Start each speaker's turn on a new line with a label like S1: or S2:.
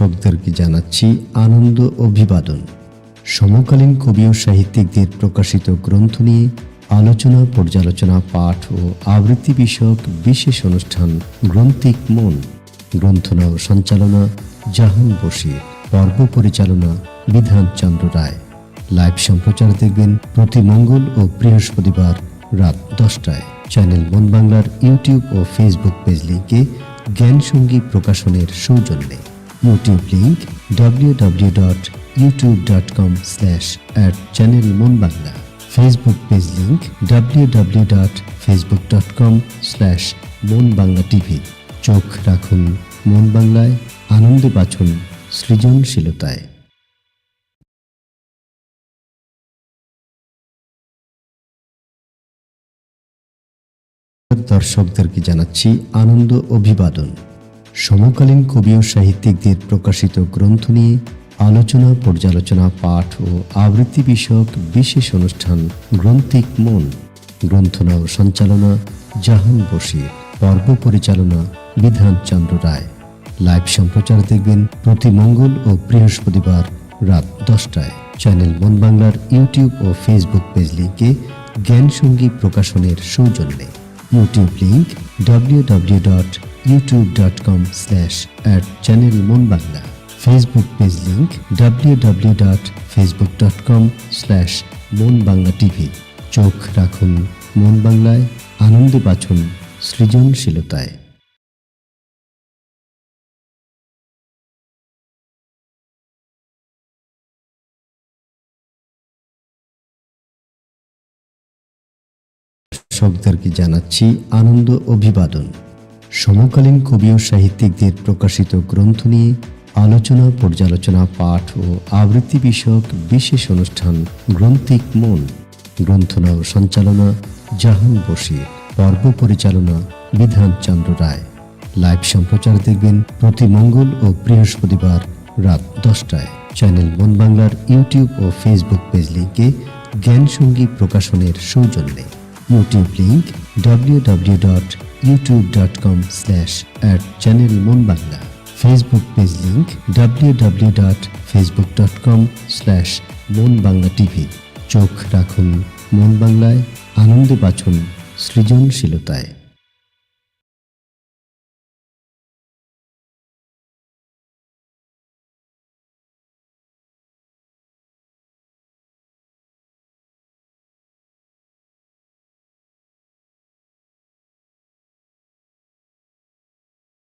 S1: দর্শকদেরকে জানাচ্ছি আনন্দ অভিবাদন। সমকালীন কবি ও সাহিত্যিকদের প্রকাশিত গ্রন্থ নিয়ে আলোচনা, পর্যালোচনা, পাঠ ও আবৃত্তি বিষয়ক বিশেষ অনুষ্ঠান গ্রন্থিক মন। গ্রন্থনা ও সঞ্চালনা জাহান বশির। পর্ব পরিচালনা বিধান চন্দ্র রায়। লাইভ সম্প্রচার দেখবেন প্রতি মঙ্গল ও বৃহস্পতিবার রাত দশটায়। চ্যানেল মন বাংলার ইউটিউব ও ফেসবুক পেজ লিঙ্কে জ্ঞান সঙ্গী প্রকাশনের সৌজন্যে। YouTube link W W dot YouTube dot com slash at channel Mon Bangla Facebook page link W W dot Facebook dot com slash Mon Bangla TV চোখ রাখুন মন বাংলায়, আনন্দে বাছুন সৃজনশীলতায়। দর্শকদেরকে জানাচ্ছি আনন্দ অভিবাদন। সমকালীন কবি ও সাহিত্যিকদের প্রকাশিত গ্রন্থ নিয়ে আলোচনা, পর্যালোচনা, পাঠ ও আবৃত্তি বিষয়ক বিশেষ অনুষ্ঠান গ্রন্থিক মন গ্রন্থনা ও সঞ্চালনা জাহান বশির, পর্ব পরিচালনা বিধান চন্দ্র রায়। লাইভ সম্প্রচার দেখবেন প্রতি মঙ্গল ও বৃহস্পতিবার রাত দশটায়। চ্যানেল মন বাংলার ইউটিউব ও ফেসবুক পেজ লিঙ্কে জ্ঞান সঙ্গী প্রকাশনের সৌজন্যে। YouTube link W W dot YouTube dot com slash at channel Mon Bangla Facebook page link W W dot Facebook dot com slash Mon Bangla TV চোখ রাখুন মন বাংলায়, আনন্দে বাছুন সৃজনশীলতায়। দর্শকদেরকে জানাচ্ছি আনন্দ অভিবাদন। সমকালীন কবি ও সাহিত্যিকদের প্রকাশিত গ্রন্থ নিয়ে আলোচনা, পর্যালোচনা, পাঠ ও আবৃত্তি বিষয়ক বিশেষ অনুষ্ঠান গ্রন্থিক মন। গ্রন্থনা ও সঞ্চালনা জাহান বশির। পর্ব পরিচালনা বিধান চন্দ্র রায়। লাইভ সম্প্রচার দেখবেন প্রতি মঙ্গল ও বৃহস্পতিবার রাত দশটায়। চ্যানেল মন বাংলার ইউটিউব ও ফেসবুক পেজ লিঙ্কে জ্ঞানসঙ্গী প্রকাশনের সৌজন্যে। YouTube link W dot YouTube dot com slash at channel Mon Bangla Facebook page link W W dot Facebook dot com slash Mon Bangla TV চোখ রাখুন মন বাংলায়, আনন্দে বাছুন সৃজনশীলতায়।